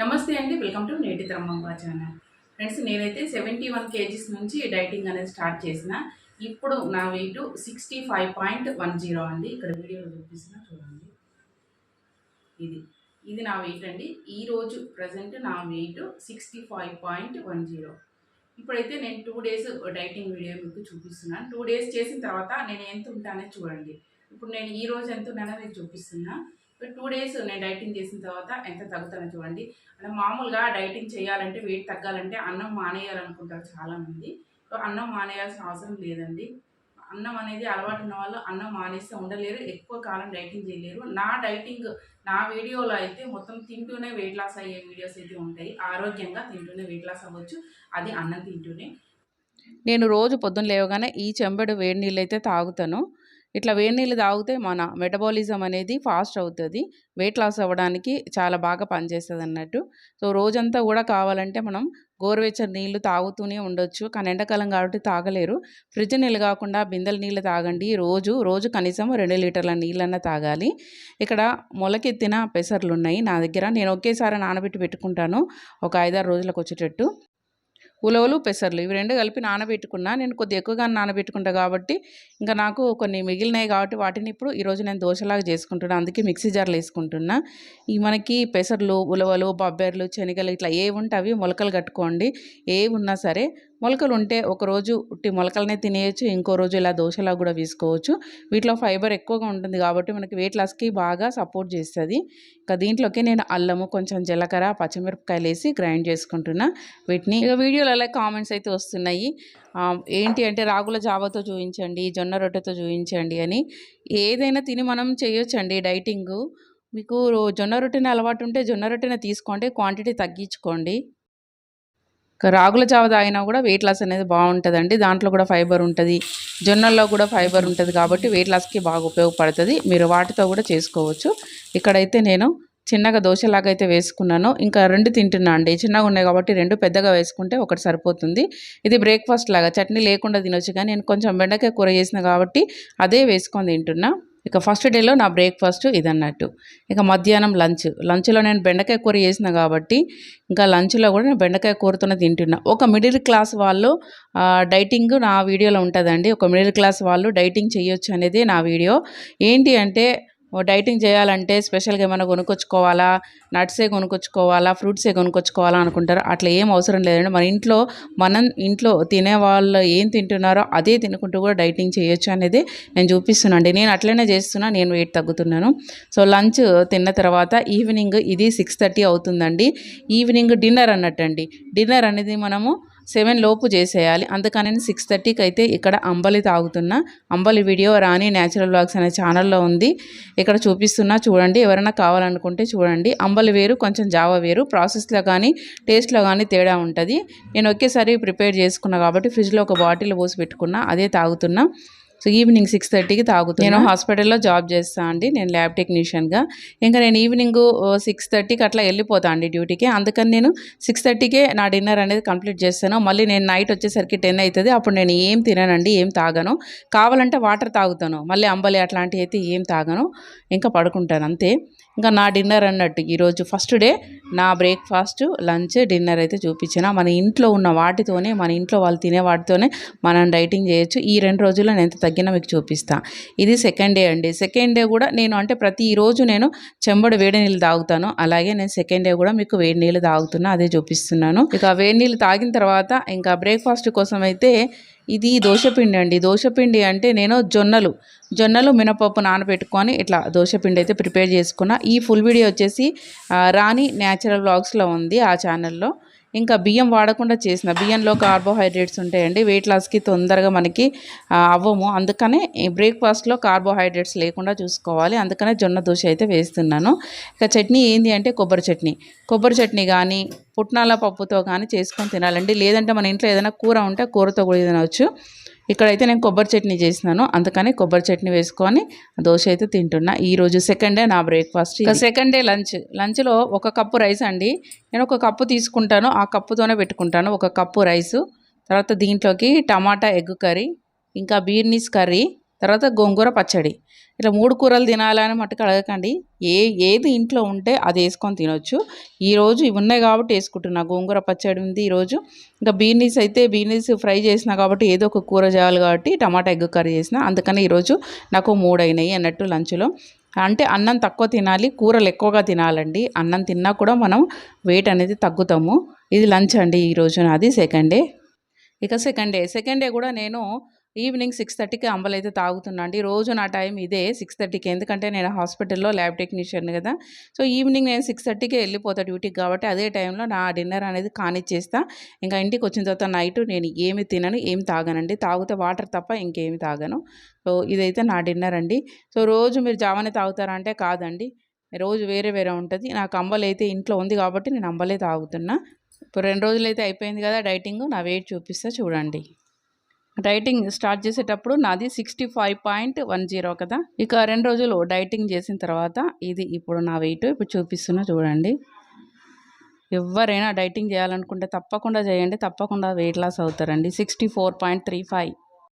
నమస్తే అండి welcome to నేటి తరమ్మ ఛానల్. ఫ్రెండ్స్ నేనైతే సెవెంటీ వన్ కేజీస్ నుంచి డైటింగ్ అనేది స్టార్ట్ చేసిన. ఇప్పుడు నా weight sixty five point one zero అండి. ఇక్కడ వీడియోలో చూపిస్తున్నా చూడండి. ఇది. ఇది నా వెయిట్ అండి. ఈరోజు ప్రజెంట్ నా weight sixty five point one zero. ఇప్పుడైతే నేను టూ డేస్ డైటింగ్ వీడియో మీకు చూపిస్తున్నాను టూ డేస్ చేసిన తర్వాత నేను ఎంత ఉంటానో చూడండి. ఇప్పుడు నేను ఈ రోజు ఎంత ఉన్నానో మీకు చూపిస్తున్నా. టూ డేస్ నేను డైటింగ్ చేసిన తర్వాత ఎంత తగ్గుతానో చూడండి. అంటే మామూలుగా డైటింగ్ చేయాలంటే వెయిట్ తగ్గాలంటే అన్నం మానేయాలనుకుంటారు చాలామంది. సో అన్నం మానేయాల్సిన అవసరం లేదండి. అన్నం అనేది అలవాటు ఉన్న వాళ్ళు అన్నం మానేస్తే ఉండలేరు ఎక్కువ కాలం డైటింగ్ చేయలేరు. నా డైటింగ్ నా వీడియోలో అయితే మొత్తం తింటూనే వెయిట్ లాస్ అయ్యే వీడియోస్ అయితే ఉంటాయి. ఆరోగ్యంగా తింటూనే వెయిట్ లాస్ అవ్వచ్చు. అది అన్నం తింటూనే. నేను రోజు పొద్దున్న లేవగానే ఈ చెంబెడు వేడి నీళ్ళు అయితే తాగుతాను. ఇట్లా వేడి నీళ్ళు తాగితే మన మెటబాలిజం అనేది ఫాస్ట్ అవుతుంది. వెయిట్ లాస్ అవ్వడానికి చాలా బాగా పనిచేస్తుంది అన్నట్టు. సో రోజంతా కూడా కావాలంటే మనం గోరువెచ్చని నీళ్ళు తాగుతూనే ఉండొచ్చు. కానీ ఎండాకాలం కాబట్టి తాగలేరు. ఫ్రిడ్జ్ నీళ్ళు కాకుండా బిందెల నీళ్ళు తాగండి. రోజు రోజు కనీసం రెండు లీటర్ల నీళ్ళన్నా తాగాలి. ఇక్కడ మొలకెత్తిన పెసర్లు ఉన్నాయి నా దగ్గర. నేను ఒకేసారి నానబెట్టి పెట్టుకుంటాను. ఒక ఐదారు రోజులకు వచ్చేటట్టు. ఉలవలు పెసర్లు ఇవి రెండు కలిపి నానబెట్టుకున్నా నేను కొద్ది ఎక్కువగా నానబెట్టుకుంటా కాబట్టి ఇంకా నాకు కొన్ని మిగిలినాయి కాబట్టి వాటిని ఇప్పుడు ఈరోజు నేను దోశలాగా చేసుకుంటున్నా. అందుకే మిక్సీ జార్లు వేసుకుంటున్నా. ఈ మనకి పెసర్లు ఉలవలు బొబ్బెర్లు శనగలు ఇట్లా ఏ ఉంటే అవి మొలకలు కట్టుకోండి. ఏ ఉన్నా సరే మొలకలు ఉంటే ఒకరోజు ఉట్టి మొలకలనే తినేయచ్చు ఇంకో రోజు ఇలా దోశలా కూడా వేసుకోవచ్చు. వీటిలో ఫైబర్ ఎక్కువగా ఉంటుంది కాబట్టి మనకి వెయిట్ లాస్కి బాగా సపోర్ట్ చేస్తుంది. ఇంకా దీంట్లోకి నేను అల్లము కొంచెం జీలకర్ర పచ్చిమిరపకాయలు వేసి గ్రైండ్ చేసుకుంటున్నా వీటిని. ఇక వీడియోలలో కామెంట్స్ అయితే వస్తున్నాయి. ఏంటి అంటే రాగుల జావతో చూపించండి జొన్న రొట్టెతో చూపించండి అని. ఏదైనా తిని మనం చేయొచ్చండి డైటింగ్. మీకు జొన్న రొట్టెని అలవాటు ఉంటే జొన్న రొట్టెని తీసుకోండి క్వాంటిటీ తగ్గించుకోండి. రాగుల జావ తాగినా కూడా వెయిట్ లాస్ అనేది బాగుంటుందండి. దాంట్లో కూడా ఫైబర్ ఉంటుంది. జొన్నల్లో కూడా ఫైబర్ ఉంటుంది కాబట్టి వెయిట్ లాస్కి బాగా ఉపయోగపడుతుంది. మీరు వాటితో కూడా చేసుకోవచ్చు. ఇక్కడైతే నేను చిన్నగా దోశలాగా అయితే వేసుకున్నాను. ఇంకా రెండు తింటున్నా అండి. చిన్నగా ఉన్నాయి కాబట్టి రెండు పెద్దగా వేసుకుంటే ఒకటి సరిపోతుంది. ఇది బ్రేక్ఫాస్ట్ లాగా. చట్నీ లేకుండా తినొచ్చు కానీ నేను కొంచెం బెండకాయ కూర చేసిన కాబట్టి అదే వేసుకొని తింటున్నా. ఇక ఫస్ట్ డేలో నా బ్రేక్ఫాస్ట్ ఇదన్నట్టు. ఇక మధ్యాహ్నం లంచ్ లంచ్లో నేను బెండకాయ కూర చేసిన కాబట్టి ఇంకా లంచ్లో కూడా నేను బెండకాయ కూరతోనే తింటున్నా. ఒక మిడిల్ క్లాస్ వాళ్ళు డైటింగ్ నా వీడియోలో ఉంటుందండి. ఒక మిడిల్ క్లాస్ వాళ్ళు డైటింగ్ చేయొచ్చు అనేది నా వీడియో ఏంటి అంటే డైటింగ్ చేయాలంటే స్పెషల్గా ఏమైనా కొనుక్కొచ్చుకోవాలా? నట్సే కొనుక్కొచ్చుకోవాలా? ఫ్రూట్సే కొనుక్కొచ్చుకోవాలా అనుకుంటారు? అట్లా ఏం అవసరం లేదండి. మన ఇంట్లో మనం ఇంట్లో తినే వాళ్ళు ఏం తింటున్నారో అదే తినుకుంటూ కూడా డైటింగ్ చేయొచ్చు అనేది నేను చూపిస్తున్నాను నేను అట్లనే చేస్తున్నా నేను వెయిట్ తగ్గుతున్నాను. సో లంచ్ తిన్న తర్వాత ఈవినింగ్ ఇది సిక్స్ థర్టీ అవుతుందండి. ఈవినింగ్ డిన్నర్ అన్నట్టండి. డిన్నర్ అనేది మనము సెవెన్ లోపు చేసేయాలి. అందుకని నేను సిక్స్ థర్టీకి అయితే ఇక్కడ అంబలి తాగుతున్నా. అంబలి వీడియో రాణి న్యాచురల్ బ్లాగ్స్ అనే ఛానల్లో ఉంది. ఇక్కడ చూపిస్తున్నా చూడండి. ఎవరైనా కావాలనుకుంటే చూడండి. అంబలి వేరు కొంచెం జావ వేరు. ప్రాసెస్లో కానీ టేస్ట్లో కానీ తేడా ఉంటుంది. నేను ఒకేసారి ప్రిపేర్ చేసుకున్నా కాబట్టి ఫ్రిడ్జ్లో ఒక బాటిల్ పోసి పెట్టుకున్నా అదే తాగుతున్నా. సో ఈవినింగ్ సిక్స్ థర్టీకి తాగుతాను నేను హాస్పిటల్లో జాబ్ చేస్తాను అండి నేను ల్యాబ్ టెక్నీషియన్గా. ఇంకా నేను ఈవినింగ్ సిక్స్ థర్టీకి అట్లా వెళ్ళిపోతాను అండి డ్యూటీకి. అందుకని నేను సిక్స్ థర్టీకే నా డిన్నర్ అనేది కంప్లీట్ చేస్తాను. మళ్ళీ నేను నైట్ వచ్చేసరికి టెన్ అవుతుంది అప్పుడు నేను ఏం తిననండి ఏం తాగను. కావాలంటే వాటర్ తాగుతాను. మళ్ళీ అంబలి అట్లాంటివి అయితే ఏం తాగను. ఇంకా పడుకుంటాను అంతే. ఇంకా నా డిన్నర్ అన్నట్టు ఈరోజు ఫస్ట్ డే నా బ్రేక్ఫాస్ట్ లంచ్ డిన్నర్ అయితే చూపించిన. మన ఇంట్లో ఉన్న వాటితోనే మన ఇంట్లో వాళ్ళు తినే వాటితోనే మనం డైటింగ్ చేయొచ్చు. ఈ రెండు రోజుల్లో నేను ఎంత తగ్గినా మీకు చూపిస్తా. ఇది సెకండ్ డే అండి. సెకండ్ డే కూడా నేను అంటే ప్రతిరోజు నేను చెంబడు వేడి నీళ్ళు తాగుతాను. అలాగే నేను సెకండ్ డే కూడా మీకు వేడి నీళ్ళు తాగుతున్నా అదే చూపిస్తున్నాను. ఇక వేడి నీళ్ళు తాగిన తర్వాత ఇంకా బ్రేక్ఫాస్ట్ కోసం అయితే ఇది దోశపిండి అండి. దోశపిండి అంటే నేను జొన్నలు జొన్నలు మినపప్పు నానబెట్టుకొని ఇట్లా దోశపిండి అయితే ప్రిపేర్ చేసుకున్నా. ఈ ఫుల్ వీడియో వచ్చేసి రాణి న్యాచురల్ బ్లాగ్స్లో ఉంది ఆ ఛానల్లో. ఇంకా బియ్యం వాడకుండా చేసిన బియ్యంలో కార్బోహైడ్రేట్స్ ఉంటాయండి. వెయిట్ లాస్కి తొందరగా మనకి అవ్వము. అందుకనే ఈ బ్రేక్ఫాస్ట్లో కార్బోహైడ్రేట్స్ లేకుండా చూసుకోవాలి. అందుకనే జొన్న దోశ అయితే వేస్తున్నాను. ఇక చట్నీ ఏంటి అంటే కొబ్బరి చట్నీ. కొబ్బరి చట్నీ కానీ పుట్నాల పప్పుతో కానీ చేసుకొని తినాలండి. లేదంటే మన ఇంట్లో ఏదైనా కూర ఉంటే కూరతో కూడా తినవచ్చు. ఇక్కడైతే నేను కొబ్బరి చట్నీ చేసినాను. అందుకని కొబ్బరి చట్నీ వేసుకొని దోశ అయితే తింటున్నా. ఈరోజు సెకండ్ డే నా బ్రేక్ఫాస్ట్ ఇక సెకండ్ డే లంచ్ లంచ్లో ఒక కప్పు రైస్ అండి. నేను ఒక కప్పు తీసుకుంటాను. ఆ కప్పుతోనే పెట్టుకుంటాను. ఒక కప్పు రైసు తర్వాత దీంట్లోకి టమాటా ఎగ్ కర్రీ ఇంకా బీర్నీస్ కర్రీ తర్వాత గోంగూర పచ్చడి. ఇట్లా మూడు కూరలు తినాలని మట్టుకు అడగకండి. ఏ ఏది ఇంట్లో ఉంటే అది వేసుకొని తినొచ్చు. ఈరోజు ఇవి ఉన్నాయి కాబట్టి వేసుకుంటున్నా. గోంగూర పచ్చడి ఉంది ఈరోజు. ఇంకా బీనీస్ అయితే బీనీస్ ఫ్రై చేసిన కాబట్టి ఏదో ఒక కూర చేయాలి కాబట్టి టమాటా ఎగ్ కర్రీ చేసిన. అందుకని ఈరోజు నాకు మూడు అయినాయి అన్నట్టు లంచ్లో. అంటే అన్నం తక్కువ తినాలి కూరలు ఎక్కువగా తినాలండి. అన్నం తిన్నా కూడా మనం వెయిట్ అనేది తగ్గుతాము. ఇది లంచ్ అండి ఈరోజు నాది. సెకండ్ డే ఇక సెకండ్ డే సెకండ్ డే కూడా నేను ఈవినింగ్ సిక్స్ థర్టీకి అంబలు అయితే తాగుతున్నా అండి. రోజు నా టైం ఇదే సిక్స్ థర్టీకి. ఎందుకంటే నేను హాస్పిటల్లో ల్యాబ్ టెక్నీషియన్ కదా. సో ఈవినింగ్ నేను సిక్స్ థర్టీకి వెళ్ళిపోతా డ్యూటీకి కాబట్టి అదే టైంలో నా డిన్నర్ అనేది కానిచ్చేస్తా. ఇంకా ఇంటికి వచ్చిన తర్వాత నైట్ నేను ఏమి తినను ఏమి తాగనండి. తాగితే వాటర్ తప్ప ఇంకేమి తాగను. సో ఇదైతే నా డిన్నర్ అండి. సో రోజు మీరు జావనే తాగుతారా అంటే కాదండి. రోజు వేరే వేరే ఉంటుంది. నాకు అంబలు అయితే ఇంట్లో ఉంది కాబట్టి నేను అంబలే తాగుతున్నా. ఇప్పుడు రెండు రోజులు అయితే అయిపోయింది కదా డైటింగ్. నా వెయిట్ చూపిస్తా చూడండి. డైటింగ్ స్టార్ట్ చేసేటప్పుడు నాది sixty five point one zero కదా. ఇక రెండు రోజులు డైటింగ్ చేసిన తర్వాత ఇది ఇప్పుడు నా వెయిట్ ఇప్పుడు చూపిస్తున్నా చూడండి. ఎవరైనా డైటింగ్ చేయాలనుకుంటే తప్పకుండా చేయండి తప్పకుండా వెయిట్ లాస్ అవుతారండి. Sixty four point three five.